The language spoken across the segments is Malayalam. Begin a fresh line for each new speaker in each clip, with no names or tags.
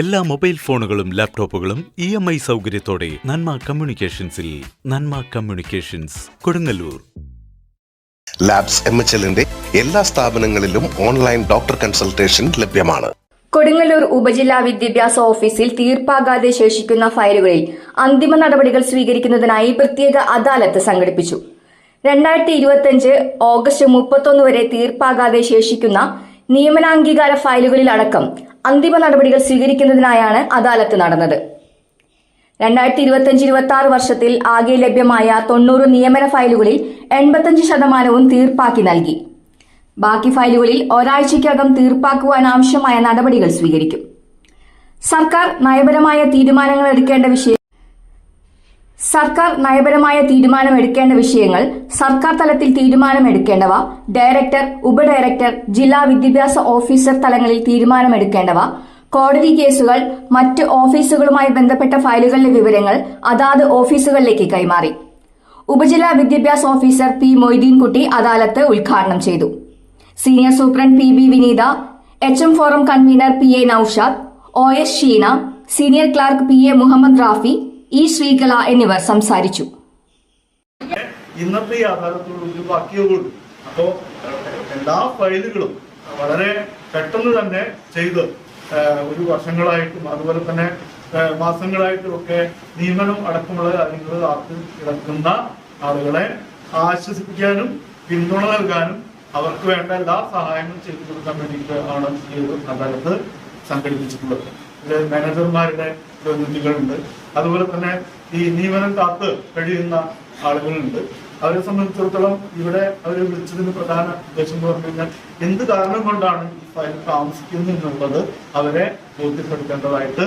എല്ലാ മൊബൈൽ ഫോണുകളും ലാപ്ടോപ്പുകളും ഇ എം ഐ സൗകര്യത്തോടെ Nanma കമ്മ്യൂണിക്കേഷൻസിൽ Nanma communications Kodungallur.
Labs M H എല്ലിന്റെ എല്ലാ സ്ഥാപനങ്ങളിലും ഓൺലൈൻ ഡോക്ടർ കൺസൾട്ടേഷൻ ലഭ്യമാണ്.
കൊടുങ്ങല്ലൂർ ഉപജില്ലാ വിദ്യാഭ്യാസ ഓഫീസിൽ തീർപ്പാകാതെ ശേഷിക്കുന്ന ഫയലുകളിൽ അന്തിമ നടപടികൾ സ്വീകരിക്കുന്നതിനായി പ്രത്യേക അദാലത്ത് സംഘടിപ്പിച്ചു. രണ്ടായിരത്തി ഇരുപത്തിയഞ്ച് ഓഗസ്റ്റ് മുപ്പത്തൊന്ന് വരെ തീർപ്പാകാതെ ശേഷിക്കുന്ന നിയമനാംഗീകാര ഫയലുകളിലടക്കം അന്തിമ നടപടികൾ സ്വീകരിക്കുന്നതിനായാണ് അദാലത്ത് നടന്നത്. രണ്ടായിരത്തി ഇരുപത്തിയഞ്ച് ഇരുപത്തി ആറ് വർഷത്തിൽ ആകെ ലഭ്യമായ തൊണ്ണൂറ് നിയമന ഫയലുകളിൽ എൺപത്തഞ്ച് ശതമാനവും തീർപ്പാക്കി നൽകി. ബാക്കി ഫയലുകളിൽ ഒരാഴ്ചയ്ക്കകം തീർപ്പാക്കുവാൻ ആവശ്യമായ നടപടികൾ സ്വീകരിക്കും. സർക്കാർ നയപരമായ തീരുമാനങ്ങൾ എടുക്കേണ്ട വിഷയം സർക്കാർ നയപരമായ തീരുമാനം എടുക്കേണ്ട വിഷയങ്ങൾ സർക്കാർ തലത്തിൽ തീരുമാനമെടുക്കേണ്ടവ ഡയറക്ടർ ഉപഡയറക്ടർ ജില്ലാ വിദ്യാഭ്യാസ ഓഫീസർ തലങ്ങളിൽ തീരുമാനമെടുക്കേണ്ടവ കോടതി കേസുകൾ മറ്റ് ഓഫീസുകളുമായി ബന്ധപ്പെട്ട ഫയലുകളിലെ വിവരങ്ങൾ അതാത് ഓഫീസുകളിലേക്ക് കൈമാറി. ഉപജില്ലാ വിദ്യാഭ്യാസ ഓഫീസർ പി മൊയ്തീൻകുട്ടി അദാലത്ത് ഉദ്ഘാടനം ചെയ്തു. Senior superintendent P B Vineetha H M forum convenor P A Noushad O S Sheena senior clerk P A Muhammad Rafi E Sreekala എന്നിവർ സംസാരിച്ചു.
ഇന്നത്തെ ഈ അദാലത്തോടുകൂടി ബാക്കിയുള്ളൂ അപ്പോൾ എല്ലാ ഫയലുകളും വളരെ പെട്ടെന്ന് തന്നെ ചെയ്ത് ഒരു വർഷങ്ങളായിട്ടും അതുപോലെ തന്നെ മാസങ്ങളായിട്ടും ഒക്കെ നിയമനം അടക്കമുള്ള കാര്യങ്ങൾ കാത്തു കിടക്കുന്ന ആളുകളെ ആശ്വസിപ്പിക്കാനും പിന്തുണ നൽകാനും അവർക്ക് വേണ്ട എല്ലാ സഹായങ്ങളും ചെയ്തു കൊടുക്കാൻ വേണ്ടിയിട്ട് ആണ് ഈ ഒരു അദാലത്ത് സംഘടിപ്പിച്ചിട്ടുള്ളത്. ഇതിൽ മാനേജർമാരുടെ പ്രതിനിധികളുണ്ട്. അതുപോലെ തന്നെ ഈ നിയമനം കാത്ത് കഴിയുന്ന ആളുകളുണ്ട്. അവരെ സംബന്ധിച്ചിടത്തോളം ഇവിടെ അവരെ വിളിച്ചതിന് പ്രധാന ഉദ്ദേശം എന്ന് പറഞ്ഞു കഴിഞ്ഞാൽ എന്ത് കാരണം കൊണ്ടാണ് ഈ ഫയൽ താമസിക്കുന്നത് എന്നുള്ളത് അവരെ ബോധ്യപ്പെടുത്തേണ്ടതായിട്ട്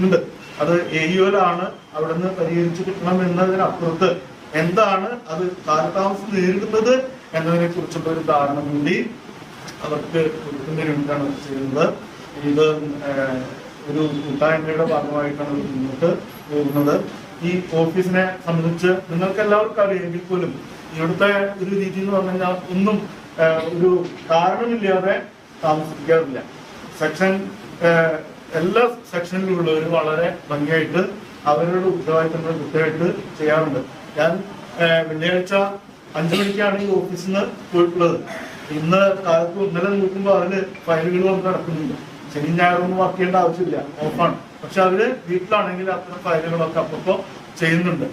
ഉണ്ട്. അത് എയിലാണ് അവിടെ നിന്ന് പരിഹരിച്ചു കിട്ടണം എന്നതിനപ്പുറത്ത് എന്താണ് അത് കാലതാമസം നേരിടുന്നത് എന്നതിനെ കുറിച്ചുള്ള ഒരു ധാരണ കൂടി അവർക്ക് കൊടുക്കുന്നതിനുണ്ടാണ് ചെയ്യുന്നത്. ഇത് ഒരു കൂട്ടായ്മയുടെ ഭാഗമായിട്ടാണ് മുന്നോട്ട് പോകുന്നത്. ഈ ഓഫീസിനെ സംബന്ധിച്ച് നിങ്ങൾക്ക് എല്ലാവർക്കും അറിയാമെങ്കിൽ പോലും ഇവിടുത്തെ ഒരു രീതി എന്ന് പറഞ്ഞു കഴിഞ്ഞാൽ ഒന്നും ഒരു കാരണമില്ലാതെ താമസിക്കാറില്ല. സെക്ഷൻ എല്ലാ സെക്ഷനിലുള്ളവർ വളരെ ഭംഗിയായിട്ട് അവരുടെ ഉത്തരവാദിത്തങ്ങൾ കൃത്യമായിട്ട് ചെയ്യാറുണ്ട്. ഞാൻ വെള്ളിയാഴ്ച അഞ്ചു മണിക്കാണ് ഈ ഓഫീസിൽ നിന്ന് പോയിട്ടുള്ളത്. ഇന്ന് കാലത്ത് ഇന്നലെ നോക്കുമ്പോൾ അതിന് ഫയലുകൾ വന്ന് നടക്കുന്നുണ്ട് ശനി ഞായറൊന്നും വർക്ക് ചെയ്യേണ്ട ആവശ്യമില്ല. ഓഫാണ് പക്ഷെ അവർ വീട്ടിലാണെങ്കിൽ അത്തരം ഫയലുകളൊക്കെ അപ്പപ്പോ ചെയ്യുന്നുണ്ട്.